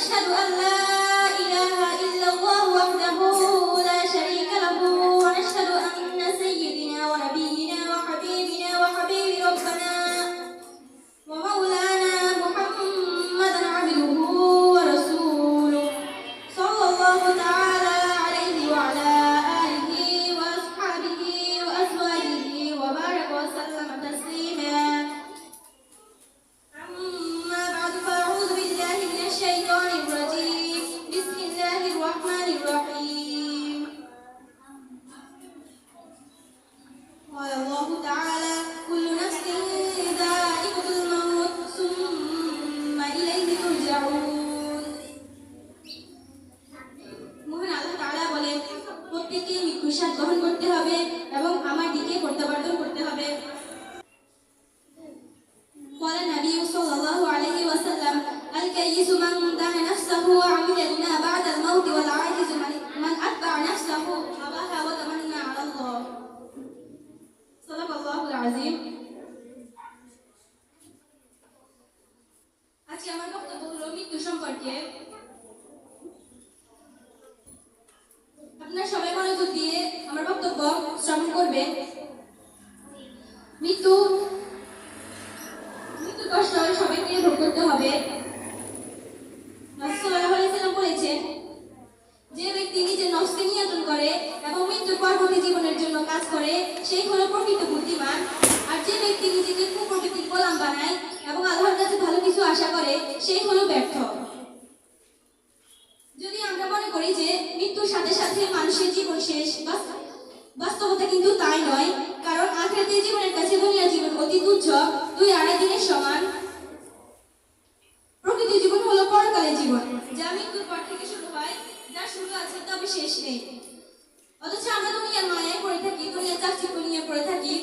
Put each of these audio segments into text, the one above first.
ونشهد أن لا এবং আমার দিকে প্রত্যাবর্তন করতে হবে قال النبي صلى الله عليه وسلم الكيس من دان نفسه وعمل لما بعد الموت والعاجز من, من أتبع نفسه هواها وتمنى على الله صدق الله العظيم আজকে আমার বক্তব্য হলো মৃত্যু সম্পর্কে আপনারা সবাই মনোযোগ দিয়ে শ্রবণ করবেন মৃত্যু মৃত্যু কষ্ট সবাইকে ভোগ করতে হবে। বলেছেন, যে ব্যক্তি নিজের নফসকে নিয়ন্ত্রণ করে এবং মৃত্যুর পরবর্তী জীবনের জন্য কাজ করে, সেই হলো প্রকৃত বুদ্ধিমান। আর যে ব্যক্তি নিজেকে কুপ্রকৃতির গোলাম বানায় এবং আল্লাহর কাছে ভালো কিছু আশা করে, সেই হলো ব্যর্থ। যদি আমরা মনে করি যে মৃত্যুর সাথে সাথে মানুষের জীবন শেষ বাস- বাস্তবতা কিন্তু তাই নয়, কারণ আখেরাতের জীবনের কাছে দুনিয়া জীবন অতি তুচ্ছ, দুই আড়াই দিনের সমান। প্রকৃতি জীবন হলো পরকালের জীবন, যা মৃত্যুর পর থেকে শুরু হয়, যা শুরু আছে তবে শেষ নেই। অথচ আমরা দুনিয়ার মায়ায় পড়ে থাকি, দুনিয়ার চাকচিক্য নিয়ে পড়ে থাকি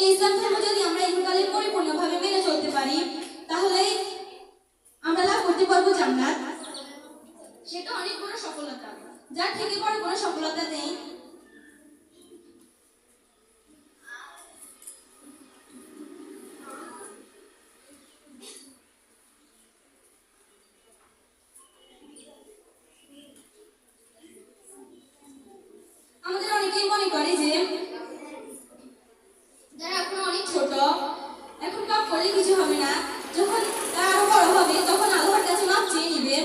এই ইসলাম ধর্ম যদি আমরা ইহকালে পরিপূর্ণভাবে মেনে চলতে পারি তাহলে আমরা লাভ করতে পারব জান্নাত। সেটা অনেক বড় সফলতা। যার থেকে বড় কোনো সফলতা নেই আমাদের অনেকেই মনে করে যে যারা এখন অনেক ছোট এখন পাপ করলে কিছু হবে না যখন তারা আরও বড় হবে তখন আল্লাহর কাছে মাপ চেয়ে নিবেন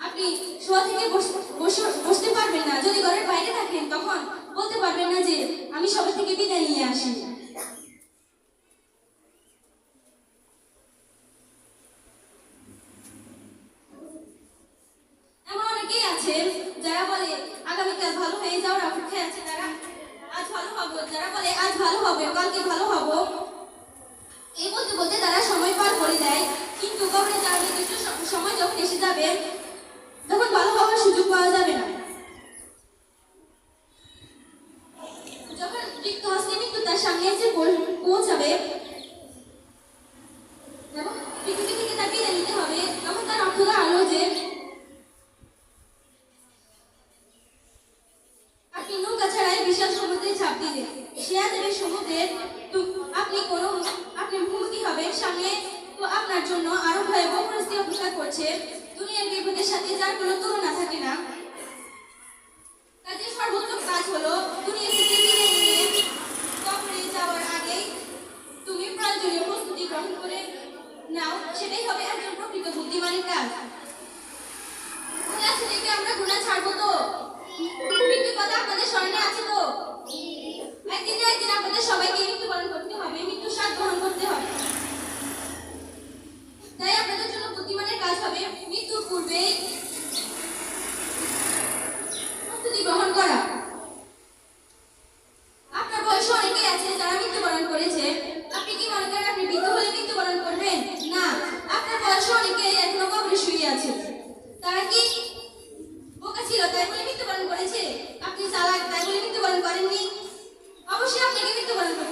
আপনি শোয়া থেকে বস- বস- বসতে পারবেন না। যদি ঘরের বাইরে থাকেন, তখন বলতে পারবেন না যে, আমি সবার থেকে বিদায় নিয়ে আসি। এমন অনেকেই আছে যারা বলে, আগামীকাল ভালো হয়ে যাওয়ার অপেক্ষায় আছে তারা, আজ ভালো হব। যারা বলে, আজ ভালো হবে, কালকে ভালো হব। এই বলতে বলতে তারা সময় পার করে দেয়। কিন্তু কবরে যাওয়ার নির্দিষ্ট সময় যখন এসে যাবে সুযোগ পাওয়া যাবে না। আপনি নৌকা ছাড়াই বিশাল সমুদ্রে দিলেন সে দেবে সমুদ্রে আপনি কোনো আপনি মুখোমুখি হবেন সামনে আপনার জন্য আরও ভয়াবহ পরিস্থিতি অপেক্ষা করছে। দুনিয়ার বিপদের সাথে যার কোনো তুলনা থাকে না কাজে সর্বোত্তম কাজ হলো দুনিয়া থেকে বিদায় নিয়ে কবরে যাওয়ার আগেই তুমি প্রয়োজনীয় প্রস্তুতি গ্রহণ করে নাও সেটাই হবে একজন ছাড়বো কথা আপনাদের একদিন আপনাদের সবাইকে நினைத்து வருகிறோம்